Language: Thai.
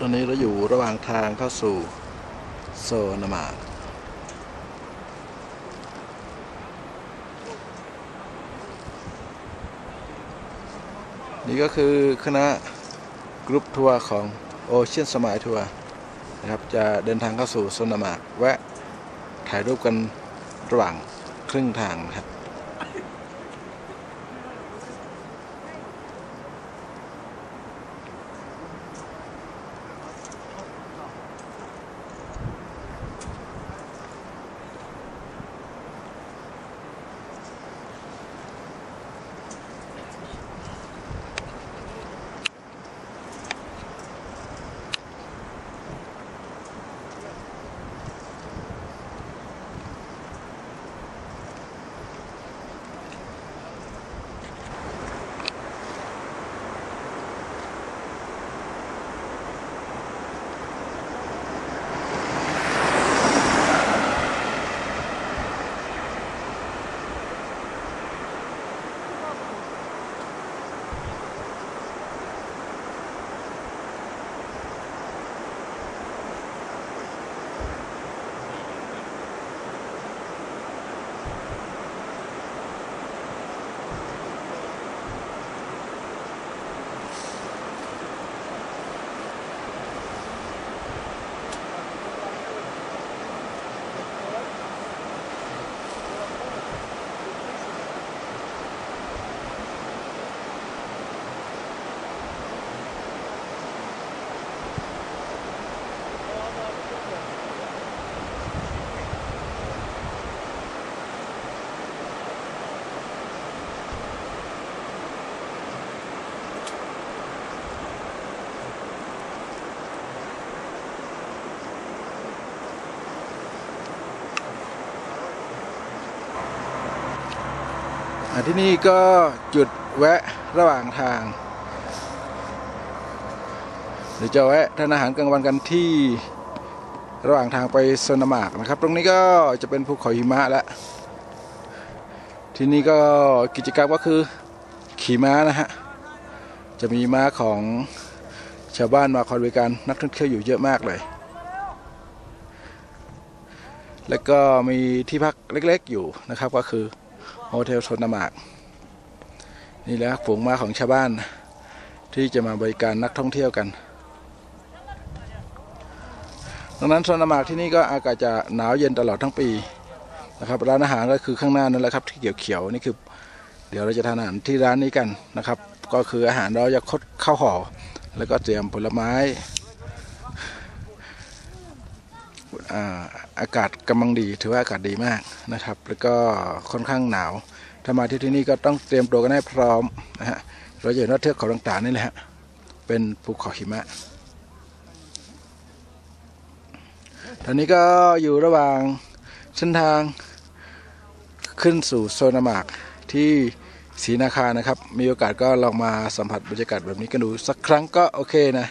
ตอนนี้เราอยู่ระหว่างทางเข้าสู่โซนามาดนี่ก็คือคณะกรุ๊ปทัวร์ของโอเชียนสมายทัวร์นะครับ จะเดินทางเข้าสู่โซนามาดแวะถ่ายรูปกันระหว่างครึ่งทางครับ ที่นี่ก็จุดแวะระหว่างทางเดี๋ยวจะแวะทานอาหารกลางวันกันที่ระหว่างทางไปโซนามากนะครับ ตรงนี้ก็จะเป็นภูเขาหิมะแล้วที่นี่ก็กิจกรรมก็คือขี่ม้านะฮะจะมีม้าของชาวบ้านมาคอยบริการนักท่องเที่ยวอยู่เยอะมากเลย แล้วก็มีที่พักเล็กๆอยู่นะครับก็คือ โฮเทลโซนามาก นี่แหละฝูงม้าของชาวบ้านที่จะมาบริการนักท่องเที่ยวกัน ดังนั้นโซนามากที่นี่ก็อากาศจะหนาวเย็นตลอดทั้งปีนะครับร้านอาหารก็คือข้างหน้านั่นแหละครับที่เขียวๆนี่คือ เดี๋ยวเราจะทานอาหารที่ร้านนี้กันนะครับ ก็คืออาหารเราจะคดข้าวห่อแล้วก็เตรียมผลไม้ อากาศกำลังดีถือว่าอากาศดีมากนะครับ แล้วก็ค่อนข้างหนาวถ้ามาที่ที่นี่ก็ต้องเตรียมตัวกันให้พร้อมนะฮะเราจะเห็นว่าเทือกเขาต่างๆนี่แหละฮะเป็นภูเขาหิมะตอนนี้ก็อยู่ระหว่างเส้นทางขึ้นสู่โซนามากที่ศรีนาคานะครับ มีโอกาสก็ลองมาสัมผัสบรรยากาศแบบนี้กันดูสักครั้งก็โอเคนะ